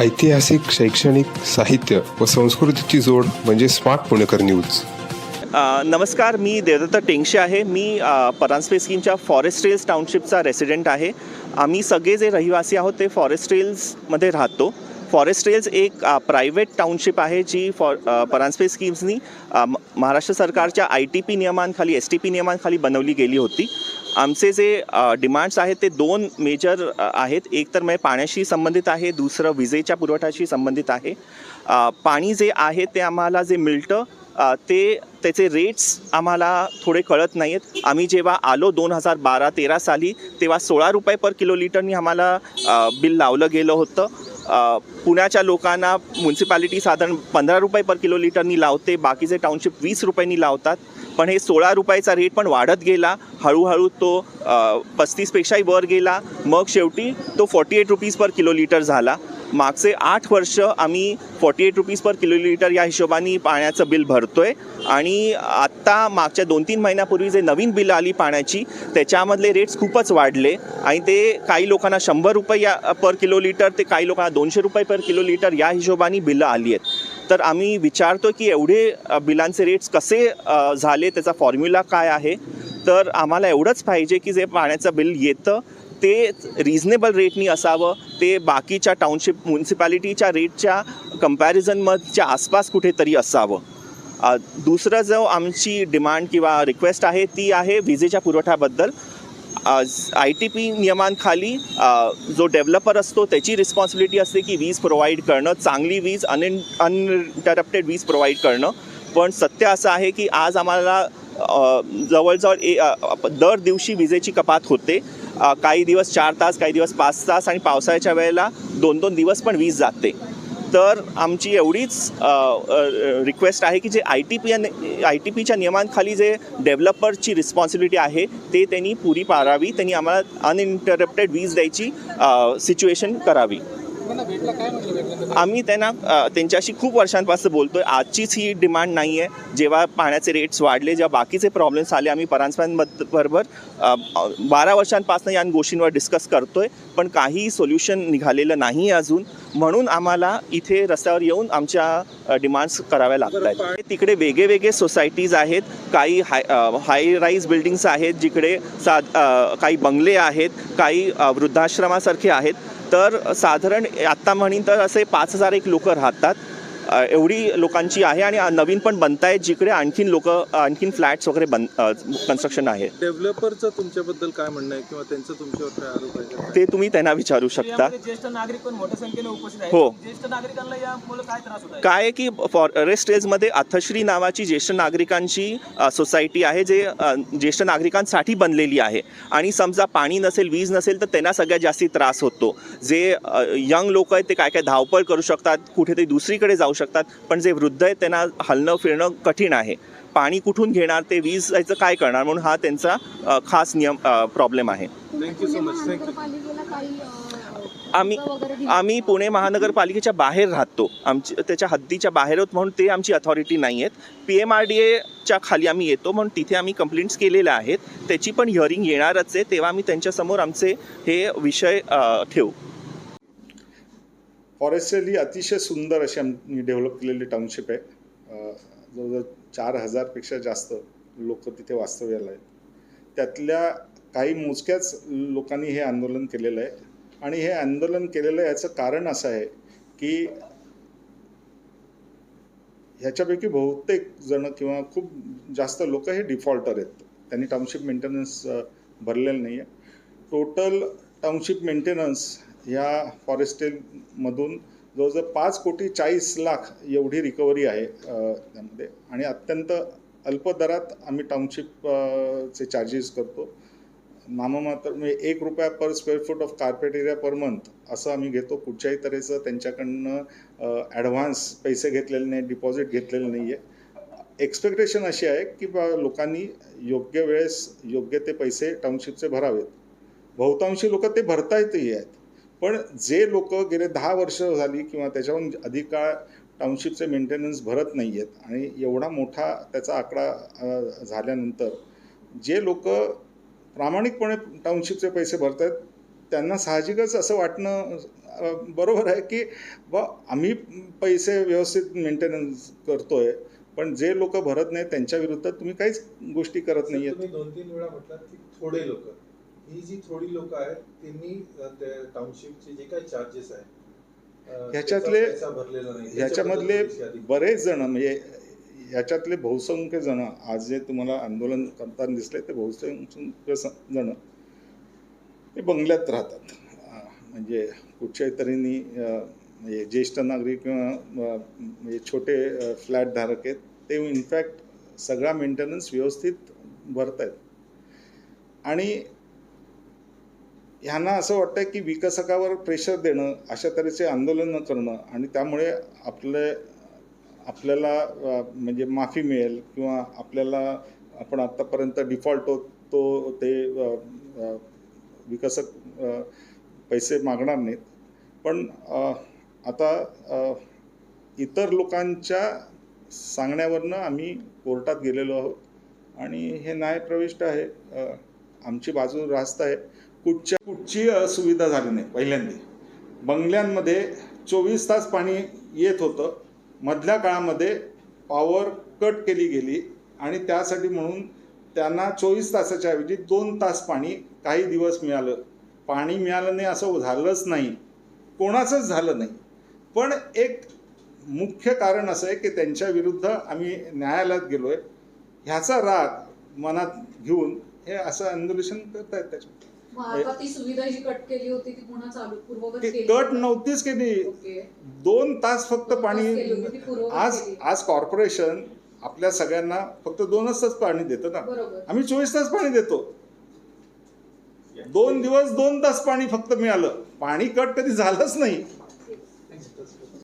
ऐतिहासिक शैक्षणिक साहित्य व संस्कृतीची जोड म्हणजे स्मार्ट पुणेकर न्यूज. नमस्कार मी देवदत्त टेंगशे आहे. मी अ, परांजपे स्कीमच्या फॉरेस्ट रेल्स टाउनशिपचा रेसिडेंट आहे. आम्ही सगळे जे रहिवासी आहोत ते फॉरेस्ट रेल्समध्ये राहतो. फॉरेस्ट रेल्स एक प्रायव्हेट टाउनशिप आहे जी फॉर अ, परांजपे स्कीम्सनी म- महाराष्ट्र सरकारच्या आय टी पी नियमांखाली एस टी पी नियमांखाली बनवली गेली होती. आमचे जे डिमांड्स आहेत ते दोन मेजर आहेत. एक तर म्हणजे पाण्याशी संबंधित आहे दुसरं विजेच्या पुरवठ्याशी संबंधित आहे. पाणी जे आहे ते आम्हाला जे मिळतं ते त्याचे रेट्स आम्हाला थोडे कळत नाही आहेत आम्ही जेव्हा आलो दोन हजार बारा तेरा साली तेव्हा सोळा रुपये पर किलो लिटरनी आम्हाला बिल लावलं गेलं होतं. पुण्याच्या लोकांना म्युन्सिपॅलिटी साधारण पंधरा रुपये पर किलो लिटरनी लावते बाकीचे टाउनशिप वीस रुपयांनी लावतात. पण हे सोळा रुपयाचा रेट पण वाढत गेला. हळूहळू तो पस्तीसपेक्षाही वर गेला. मग शेवटी तो forty eight rupees per kilolitre झाला. मागचे आठ वर्ष आम्ही forty eight rupees per kilolitre या हिशोबाने पाण्याचं बिल भरतो आहे आणि आत्ता मागच्या दोन तीन महिन्यापूर्वी जे नवीन बिल आली पाण्याची त्याच्यामधले रेट्स खूपच वाढले. आणि ते काही लोकांना शंभर रुपये या पर किलोलिटर ते काही लोकांना दोनशे रुपये पर किलोलिटर या हिशोबाने बिलं आली आहेत. तर आम्ही विचारतो की एवढे बिलांचे रेट्स कसे झाले? त्याचा फॉर्म्युला काय आहे? तर आम्हाला एवढंच पाहिजे की जे पाण्याचं बिल येतं ते रिझनेबल रेटनी असावं. ते बाकीच्या टाउनशिप म्युन्सिपॅलिटीच्या रेटच्या कम्पॅरिझनमधच्या आसपास कुठेतरी असावं. दुसरं जो आमची डिमांड किंवा रिक्वेस्ट आहे ती आहे विजेच्या पुरवठ्याबद्दल आय टी पी नियमांखाली जो डेव्हलपर असतो त्याची रिस्पॉन्सिबिलिटी असते की वीज प्रोव्हाइड करणं चांगली वीज अन अनइंटरप्टेड वीज प्रोव्हाइड करणं. पण सत्य असं आहे की आज आम्हाला जवळजवळ ए दर दिवशी विजेची कपात होते. काही दिवस चार तास काही दिवस पाच तास आणि पावसाळ्याच्या वेळेला दोन दोन दिवस पण वीज जाते. तर आमची एवढीच रिक्वेस्ट आहे की जे I T P I T पीच्या नियमांखाली जे डेव्हलपरची रिस्पॉन्सिबिलिटी आहे ते त्यांनी पुरी पाळावी त्यांनी आम्हाला अनइंटरप्टेड वीज द्यायची सिच्युएशन करावी. आम्ही त्यांना त्यांच्याशी खूप वर्षांपासून बोलतोय. आजचीच ही डिमांड नाही आहे जेव्हा पाण्याचे रेट्स वाढले जेव्हा बाकीचे प्रॉब्लेम्स आले आम्ही बरोबर बारा वर्षांपासून या गोष्टींवर डिस्कस करतोय. पण काही सोल्युशन निघालेलं नाही अजून. म्हणून आम्हाला इथे रस्त्यावर येऊन आमच्या डिमांड्स कराव्या लागत आहेत तिकडे वेगळे वेगळे सोसायटीज आहेत. काही हाय हाय राईज बिल्डिंग्स आहेत जिकडे सा काही बंगले आहेत काही वृद्धाश्रमासारखे आहेत. तर साधारण आत्ता म्हणीन तर असे पाच हजार एक लोक राहतात. एवढी लोकांची आहे आणि नवीन पण बनत आहेत जिकडे आणखीन लोक आणखीन फ्लॅट्स वगैरे बन कन्स्ट्रक्शन आहे. डेव्हलपरचं तुमच्याबद्दल काय म्हणणं आहे किंवा त्यांचं तुमच्यावर काय आरोप आहे? ते तुम्ही त्यांना विचारू शकता. ज्येष्ठ नागरिक पण मोठ्या संख्येने उपस्थित आहेत. हो. ज्येष्ठ नागरिकांना यामुळे काय त्रास होत आहे? काय आहे की फॉरेस्ट रेल्समध्ये अथश्री नावाची ज्येष्ठ नागरिकांची सोसायटी आहे जे ज्येष्ठ नागरिकांसाठी बनलेली आहे. आणि समजा पाणी नसेल वीज नसेल तर त्यांना सगळ्यात जास्ती त्रास होतो. जे यंग लोक आहेत ते काय काय धावपळ करू शकतात कुठेतरी दुसरीकडे जाऊ शकतात. पण जे वृद्ध आहेत त्यांना हलणं फिरणं कठीण आहे. पाणी कुठून घेणार ते वीज जायचं काय करणार म्हणून हा त्यांचा खास नियम प्रॉब्लेम आहे. आम्ही? आम्ही पुणे महानगरपालिकेच्या बाहेर राहतो. आमची त्याच्या हद्दीच्या बाहेर आहोत म्हणून ते आमची अथॉरिटी नाही आहेत पी एम आर डी एच्या खाली आम्ही येतो म्हणून तिथे आम्ही कंप्लेंट्स केलेल्या आहेत. त्याची पण हिअरिंग येणारच आहे तेव्हा आम्ही त्यांच्यासमोर आमचे हे विषय ठेवू. फॉरेस्ट ही अतिशय सुंदर अशी आम्ही डेव्हलप केलेली टाउनशिप आहे. जवळजवळ चार हजारपेक्षा जास्त लोक तिथे वास्तव्याला आहेत. त्यातल्या काही मोजक्याच लोकांनी हे आंदोलन केलेलं आहे. आणि हे आंदोलन केलेलं याचं कारण असं आहे की ह्याच्यापैकी बहुतेक जण किंवा खूप जास्त लोक हे डिफॉल्टर आहेत. त्यांनी टाउनशिप मेंटेनन्स भरलेलं नाही आहे टोटल टाउनशिप मेंटेनन्स ह्या फॉरेस्टेलमधून जवळजवळ पाच कोटी चाळीस लाख एवढी रिकव्हरी आहे त्यामध्ये. आणि अत्यंत अल्प दरात आम्ही टाउनशिपचे चार्जेस करतो. नाममात्र म्हणजे एक रुपया per square foot of carpet area per month असं आम्ही घेतो. कुठच्याही तऱ्हेचं त्यांच्याकडनं ॲडव्हान्स पैसे घेतलेले नाही डिपॉझिट घेतलेलं नाही आहे एक्सपेक्टेशन अशी आहे की बा लोकांनी योग्य वेळेस योग्य ते पैसे टाउनशिपचे भरावेत. बहुतांशी लोक ते भरता येतही आहेत. पण जे लोक गेले दहा वर्ष झाली किंवा त्याच्याहून अधिक काळ टाउनशिपचे मेंटेनन्स भरत नाही आहेत आणि एवढा मोठा त्याचा आकडा झाल्यानंतर जे लोक प्रामाणिकपणे टाउनशिपचे पैसे भरत आहेत त्यांना साहजिकच असं वाटणं बरोबर आहे की बा आम्ही पैसे व्यवस्थित मेंटेनन्स करतोय पण जे लोक भरत नाही त्यांच्या विरुद्ध तुम्ही काहीच गोष्टी करत नाही तुम्ही दोन तीन वेळा म्हटलात की थोडे लोक. ही जी थोडी लोक आहेत त्यांनी टाउनशिपचे जे काही चार्जेस आहेत अ, ह्याच्यातले- ह्याच्यामधले बरेच जण म्हणजे याच्यातले बहुसंख्य जण आज जे तुम्हाला आंदोलन करताना दिसले ते बहुसंख्य जण ते बंगल्यात राहतात. म्हणजे कुठच्याही तऱ्हेने म्हणजे ज्येष्ठ नागरिक किंवा म्हणजे छोटे फ्लॅट धारक आहेत ते इनफॅक्ट सगळा मेंटेनन्स व्यवस्थित भरत आहेत आणि ह्यांना असं वाटतं की विकसकावर प्रेशर देणं अशा तऱ्हेचे आंदोलनं करणं आणि त्यामुळे आपले आपल्याला म्हणजे माफी मिळेल किंवा आपल्याला आपण आत्तापर्यंत डिफॉल्ट होतो ते विकसक पैसे मागणार नाहीत. पण आता इतर लोकांच्या सांगण्यावरनं आम्ही कोर्टात गेलेलो आहोत आणि हे न्यायप्रविष्ट आहे. आमची बाजू रास्त आहे. कुठच्या कुठची असुविधा झाली नाही पहिल्यांदा. बंगल्यांमध्ये चोवीस तास पाणी येत होतं. मधल्या काळामध्ये पॉवर कट केली गेली आणि त्यासाठी म्हणून त्यांना चोवीस तासाच्या ऐवजी दोन तास पाणी काही दिवस मिळालं. पाणी मिळालं नाही असं झालंच नाही. कोणाचंच झालं नाही. पण एक मुख्य कारण असं आहे की त्यांच्या विरुद्ध आम्ही न्यायालयात गेलो आहे ह्याचा राग मनात घेऊन हे असं आंदोलन करतायत त्याच्यात मग आता ती सुविधा जी कट केली होती ती पुन्हा चालू पूर्ववत ती केली कट नव्हतीच केली. ओके. दोन तास फक्त दोन तास पाणी केली होती, ती पूर्ववत आज केली. आज कॉर्पोरेशन आपल्या सगळ्यांना फक्त दोनच तास पाणी देतं ना. बरोबर. आम्ही चोवीस तास पाणी देतो. दोन दिवस दोन तास पाणी फक्त मिळालं. पाणी कट कधी झालंच नाही.